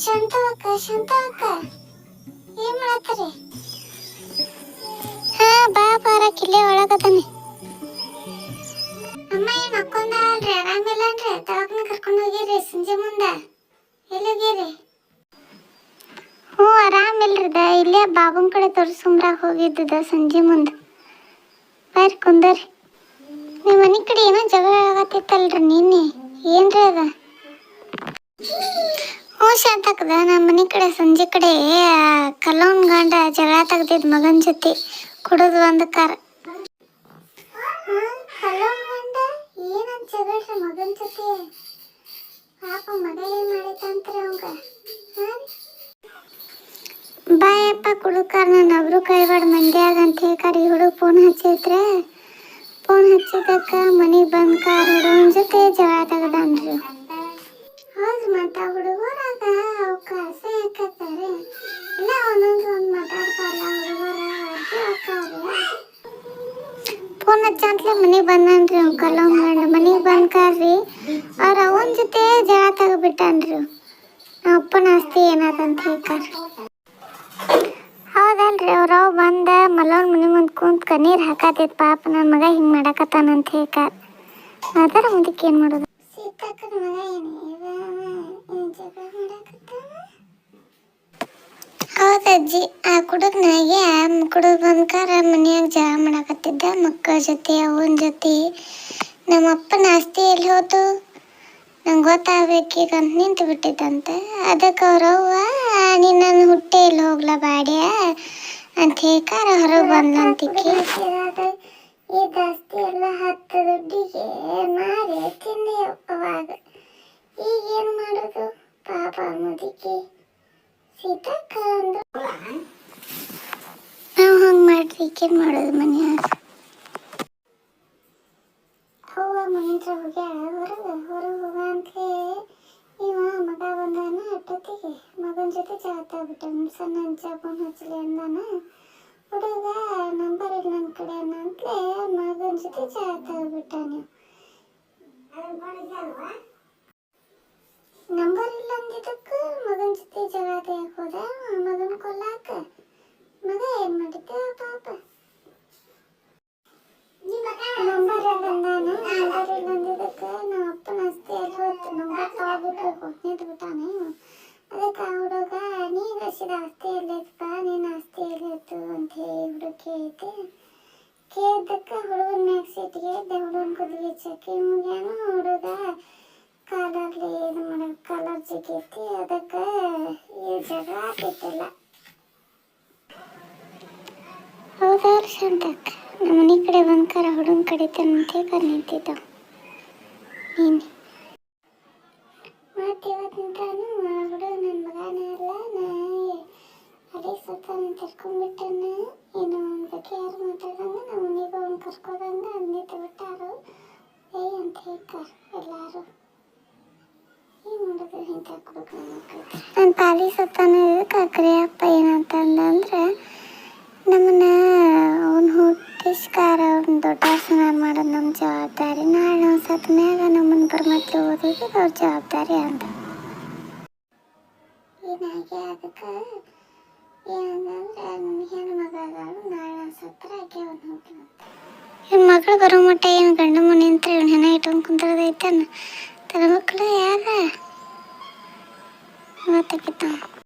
ಶಾಂತವಕ್ಕ ಶಾಂತವಕ್ಕ ಏನ್ ಮಾಡತ್ತೀರಿ ಹಾ, ಬಾ ಬಾರಕ್ ಇಲ್ಲೇ ಒಳಗದಾನೆ ಅಮ್ಮ, ಏನ್ ಮಕ್ಕೊಂದ ಅಲ್ರಿ ಆರಾಮಿಲ್ಲ ಅನ್ರಿ ದವಾಖಾನೆ ಕರ್ಕೊಂಡು ಹೋಗಿರಿ, ಸಂಜೆ ಮುಂದ. ಎಲ್ಲಿ ಹೋಗಿರಿ? ಹ್ಞೂ ಆರಾಮಿಲ್ರಿದ ಇಲ್ಲೇ ಬಾಬುನ ಕಡೆ ತೋರಿಸ್ಕೊಂಬ್ರಾಗ ಹೋಗಿದ್ದದ ಸಂಜೆ ಮುಂದೆ. ಬರ್ರಿ ಕುಂದರಿ. ನಿಮ್ಮ ಮನೆ ಕಡೆ ಏನೋ ಜಗಳ ಆಗತ್ತಿತ್ತಲ್ರಿ ನಿನ್ನೆ. ಏನ್ರಿ ಅದ? ಹ್ಞೂ ಶಾಂತಕ್ಕದ ನಮ್ಮ ಮನೆ ಕಡೆ ಸಂಜೆ ಕಡೆ ಕಲ್ಲವನ್ ಗಂಡ ಜಗಳ ತೆಗ್ದಿದ್ ಮಗನ ಜೊತೆ ಕುಡಿದು ಒಂದು ಕಾರ. ಮಗನ ಜೊತೆ? ಪಾಪ ಮಗ ಏನ್ ಮಾಡಿದಂತ್ರಿ ಅವಂಗ? ಬಾಯಪ್ಪ ಕುಡುಕಾರ ನಾನು ಒಬ್ರು ಕೈವಾಡ ಮಂಡ್ಯಾಗ ಅಂತ ಹೇಳ್ಕಾರಿ ಹುಡುಗ ಫೋನ್ ಹಚ್ಚಿದ್ರೆ ಫೋನ್ ಹಚ್ಚಿದಕ್ಕ ಮನೆಗೆ ಬಂದ್ ಕಾರ್ ಹುಡುಗನ ಜೊತೆ ಜಗಳ ತೆಗ್ದಾನ್ರಿ. ಹೌದು, ಮತ್ತ ಹುಡುಗರಾಗ ಅವಕ್ಕ ಆಸೆ ಹಾಕತ್ತಾರೆ ಇಲ್ಲ, ಒಂದೊಂದು ಒಂದು ಮಾತಾಡ್ತಾರಲ್ಲ ಹುಡುಗರ ಫೋನ್ ಹಚ್ಚಂತ್ಲೆ ಮನೆಗೆ ಬಂದನ್ರಿ ಕಲ್ಲವ್ ಗಂಡ ಮನೆಗೆ ಬಂದ್ ಕಾರ್ರಿ, ಅವ್ರ ಅವನ ಜೊತೆ ಜಗಳ ತೆಗ್ಬಿಟ್ಟಾನ್ರಿ ನಮ್ಮ ಅಪ್ಪನ ಆಸ್ತಿ ಏನಾದಂತ ಹೇಳ್ತಾರ. ಹೌದಲ್ರಿ ಅವ್ರವ್ ಬಂದ ಮಲೋನ್ ಮನೆ ಮುಂದೆ ಕುಂತ್ ಕಣ್ಣೀರ್ ಹಾಕತೈತ್ ಪಾಪ ನನ್ನ ಮಗ ಹಿಂಗ್ ಮಾಡಕತ್ತಾನಂತ ಹೇಳ್ಕಾರ ಅದರ ಮುಂದಕ್ಕೆ ಏನು ಮಾಡೋದು ಸೀತಕ್ಕನ ಮಗ ಹೌದಜ್ಜಿ ಆ ಕುಡುಗನಾಗೆ ಕುಡುಗ ಬಂದ್ಕಾರ ಮನ್ಯಾಗ ಜಗಳ ಮಾಡಕತ್ತಿದ್ದ ಮಕ್ಕಳ ಜೊತೆ ಅವನ ಜೊತೆ. ನಮ್ಮ ಅಪ್ಪನ ಆಸ್ತಿ ಎಲ್ಲಿ ಹೋತು? ನಂಗೆ ಗೊತ್ತಾಗ್ಬೇಕೀಗ ಅಂತ ನಿಂತು ಬಿಟ್ಟಿದ್ದಂತೆ. ಅದಕ್ಕೆ ಅವ್ರವ್ವ ನೀನು ನನ್ನ ಹುಟ್ಟೆ ಎಲ್ಲಿ ಹೋಗ್ಲ ಬಾಡ್ಯ? ಅಂತ ಹೇಳ್ಕಾರ ಹೊರಗೆ ಬಂದಂತಿಕ್ಕಿ ಈ ದಸ್ತಿ ಎಲ್ಲ ಹತ್ತು ದುಡ್ಡಿಗೆ ಮಾರಿ ತಿಂದೆ ಅವಾಗ ಈಗ ಏನು ಮಾಡೋದು ಪಾಪ ಮುದುಕಿ ನಾವು ಹಂಗೆ ಈಗೇನು ಮಾಡೋದು ಮನ್ಯಾಗ ಅವ್ವ ಮಹೇಂದ್ರ ಹೋಗ್ಯಾಳ ಹೊರಗೆ ಹೊರಗೆ ಹೋಗ ಇವ ಮಗ ಬಂದಾನ ಅಟ್ಟೊತ್ತಿಗೆ. ಮಗನ ಜೊತೆ ಜಾತಾಗ್ಬಿಟ್ಟ ಸಣ್ಣ ಫೋನ್ ಹಚ್ಚಲಿ ಅಂದಾನ. ಹುಡುಗ ನಂಬರ್ ಇಲ್ಲ ನನ್ನ ಕಡೆ ಅಂತಲೇ ಮಗನ ಜೊತೆ ಜಾತಾಗ್ಬಿಟ್ಟ ಮಗನ ಜೊತೆ ಜಗಳ ತೆಗಿಯಕ್ ಹೋದ ಮಗನ ಕೊಲ್ಲಾಕ ಮಗ ಏನ್ ಮಾಡಿದ್ದ ಪಾಪ? ನಂಬರ್ ಅಂದಾನ ನಂಬರ್ ಇಲ್ಲ ಅಂದಿದ್ದಕ್ಕೆ ನಮ್ಮ ಅಪ್ಪನ ಅಸ್ತಿ ಅಲ್ಲಿ ಹೋಯ್ತು ನಂಬರ್ ತಗೋಬಿಟ್ಟು ನಿಂತು ಬಿಟ್ಟಾನೆ ಅದಕ್ಕೆ ಆ ಹುಡುಗ ನೀ ಗಳಿಸಿದ ಆಸ್ತಿ ಎಲ್ಲೈತಪ್ಪ ನಿನ್ನ ಆಸ್ತಿ ಎಲ್ಲೈತು ಅಂತ ಹೇಳಿ ಹುಡುಗ ಕೇಳಿದೆ. ಕೇಳಿದ್ದಕ್ಕೆ ಹುಡುಗನ ಮ್ಯಾಗ ಸೀಟಿಗೆ ಇದ್ದೆ ಹುಡುಗನ ಕುದಿಗೆ ಚಕ್ಕಿ ಮುಗ್ಯಾನು ಹುಡುಗ ಕಾಲಲ್ಲಿ ಇದು ಮಾಡೋ ಕಲರ್ ಜಿಗೈತಿ ಅದಕ್ಕೆ ಈ ಜಗ ಆಗ್ತಿಲ್ಲ ಹೌದಾ ಶಾಂತಕ್ಕ ನಮ್ಮ ಮನೆ ಕಡೆ ಬಂದ್ಕಾರ ಹುಡುಗನ ಕಡಿತಾನಂತೆ ಕರ್ ನಿಂತಿದ್ದ ನೀನು ಮತ್ತೆ ಇವತ್ತಿಂತಾನು ಹುಡುಗ ನನ್ನ ಮಗನೇ ಅಲ್ಲ ನಾ ಅದೇ ಸುತ್ತಾನ ತಿರ್ಕೊಂಡ್ಬಿಟ್ಟನ ಏನೋ ಅವನ ಬಗ್ಗೆ ಯಾರು ಮಾತಾಡಂಗ ನಮ್ಮ ಮನೆಗೆ ಅವ್ನು ಕರ್ಕೋದಂಗ ಅಂತ ಹೇಳ್ತಾರ ಎಲ್ಲಾರು ಏನು ಮಾಡೋದು ನನ್ನ ಪಾಲಿ ಸುತ್ತಾನ ಇದಕ್ಕೆ ಅಪ್ಪ ಏನಂತ ಅಂದಂದ್ರೆ ನಮ್ಮನ್ನ ಅವನು ಹುಟ್ಟಿಸ್ಕಾರ, ಅವ್ನ ದೊಡ್ಡ ಸ್ನಾನ ಮಾಡೋದು ನಮ್ಮ ಜವಾಬ್ದಾರಿ. ನಾಳೆ ನಾವು ಸತ್ತ ಮ್ಯಾಗ ನಮ್ಮನ್ನ ಬರ್ಮತ್ಲಿ ಓದೋದು ಅವ್ರ ಜವಾಬ್ದಾರಿ ಅಂತ ಏನಾಗಿ ಅದಕ್ಕೆ ಏನಂದ್ರೆ ಹೆಣ್ಣು ಮಗಳು ನಾಳೆ ಬರೋ ಮಟ್ಟ ಏನು ಗಂಡು ಮನೆ ಅಂತ ಇವ್ನ ಹೆಣ ಇಟ್ಕೊಂಡು ಕುಂತಿರೋದೈತೇನ だけど。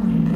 Mm-hmm.